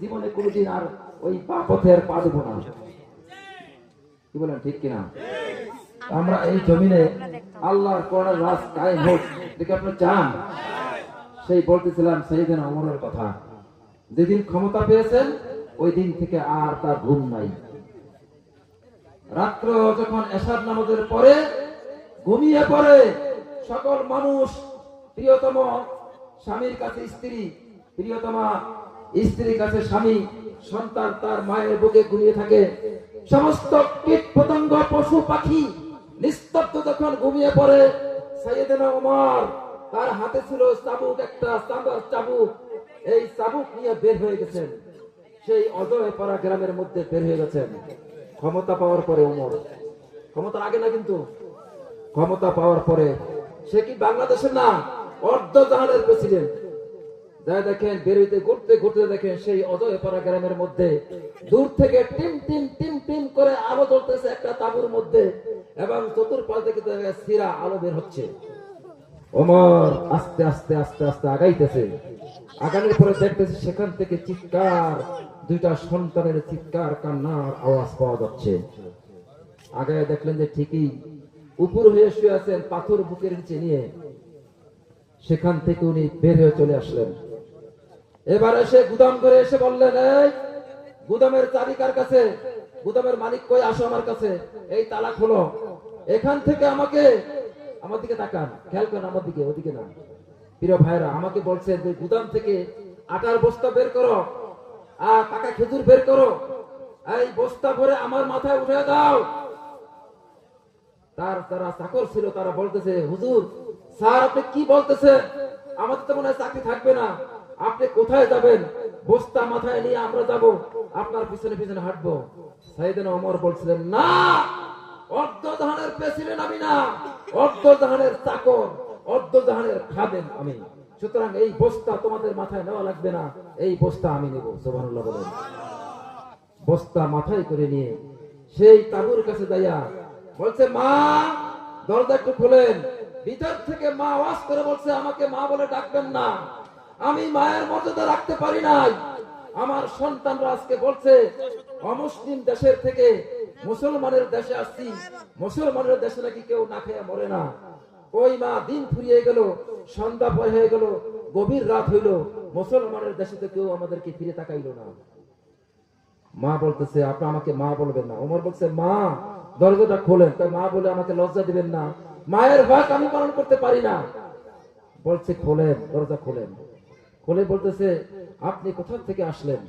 জীবনে কোনোদিন আর ওই পা পথের পা দেবো না। কি বলেন ঠিক কিনা? আমরা এই জমিনে আল্লাহর কোরআনের রাজ কায়েম হোক। দেখে আপনি চান সেই বলতেছিলাম সেই দিন অমরের কথা। যেদিন ক্ষমতা পেয়েছেন ওই দিন থেকে আর তার ঘুম নাই। রাত্র যখন এসার নামাজের পরে ঘুমিয়ে পড়ে সকল মানুষ প্রিয়তম স্বামীর কাছে স্ত্রী প্রিয়তমা স্ত্রীর কাছে স্বামী, সন্তান তার মায়ের বুকে ঘুমিয়ে থাকে। সমস্ত কীট পতঙ্গ, পশু, পাখি নিস্তব্ধ যখন ঘুমিয়ে পড়ে, সাইয়েদেনা তার হাতে ছিল চাবুক, একটা চাবুক। এই চাবুক নিয়ে বের হয়ে গেছেন। সেই গ্রামের মধ্যে বের হয়ে গেছেন। ক্ষমতা পাওয়ার পরে ওমর। ক্ষমতার আগে না কিন্তু? ক্ষমতা পাওয়ার পরে। সে কি বাংলাদেশের না? অর্ধ জাহানের প্রেসিডেন্ট। যা দেখেন বেরোইতে ঘুরতে ঘুরতে দেখেন সেই অজয়পাড়া গ্রামের মধ্যে দূর থেকে টিম টিম টিম টিম করে আলো জ্বলতেছে একটা তাবুর মধ্যে এবং চতুর্পাশ থেকে সিরা আলো বের হচ্ছে। ওমর আস্তে আস্তে আস্তে আস্তে আগাইতেছে। আগানোর পরে দেখতেছে সেখান থেকে চিৎকার, দুইটা সন্তানের চিৎকার, কান্নার আওয়াজ পাওয়া যাচ্ছে। আগে দেখলেন যে ঠিকই উপর হয়ে শুয়ে আছেন পাথর বুকের নিচে নিয়ে। সেখান থেকে উনি বের হয়ে চলে আসলেন। এবার এসে গুদাম করে এসে বললেন এই, গুদামের চাবি কার কাছে? গুদামের মালিক কই? আসো আমার কাছে। এই তালা খোলো। এখান থেকে আমাকে, আমার দিকে তাকান। খেয়াল করেন আমার দিকে, ওদিকে না। প্রিয় ভাইরা আমাকে বলছেন যে গুদাম থেকে আটার বস্তা বের করো আর পাকা খেজুর বের করো। এই বস্তা ভরে আমার মাথায় উঠে দাও। তার যারা চাকর ছিল, তারা বলতেছে, হুজুর, স্যার, আপনি কি বলতেছেন? আমাদের তো মনে হয় চাকরি থাকবে না। আপনি কোথায় যাবেন? বস্তা মাথায় নিয়ে আমরা যাব। আপনার পিছনে পিছনে হাঁটবো। সাইদিন অমর বলছিলেন, না অর্ধ জাহানের প্রেসিডেন্ট আমি না। অর্ধ জাহানের চাকর অর্ধ জাহানের খাদেন আমি। সুতরাং এই বস্তা তোমাদের মাথায় নেওয়া লাগবে না। এই বস্তা আমি নেব। সুবহানাল্লাহ বলেন। বস্তা মাথায় করে নিয়ে সেই তাবুর কাছে যাইয়া বলছে, মা, দরজা একটু খোলেন। ভিতর থেকে মা আওয়াজ করে বলছে, আমাকে মা বলে ডাকবেন না। আমি মায়ের মর্যাদা রাখতে পারি নাই। আমার সন্তানরা আজকে বলছে, অমুসলিম দেশের থেকে মুসলমানের দেশে আসছি। মুসলমানের দেশে নাকি কেউ না খেয়ে মরে না। ওই মা দিন ফুরিয়ে গেল, সন্ধ্যা পর হয়ে গেল, গভীর রাত হইল। মুসলমানের দেশে তো কেউ আমাদেরকে ফিরে তাকাইলো না। মা বলতেছে, আপনি আমাকে মা বলবেন না। ওমর বলছে, মা, দরজাটা খোলেন। তাই মা বলে, আমাকে লজ্জা দিবেন না। মায়ের ভাগ আমি পালন করতে পারি না। বলছে, খোলেন, দরজা খোলেন। খুলে বলতেছে আপনি কোথা থেকে আসলেন?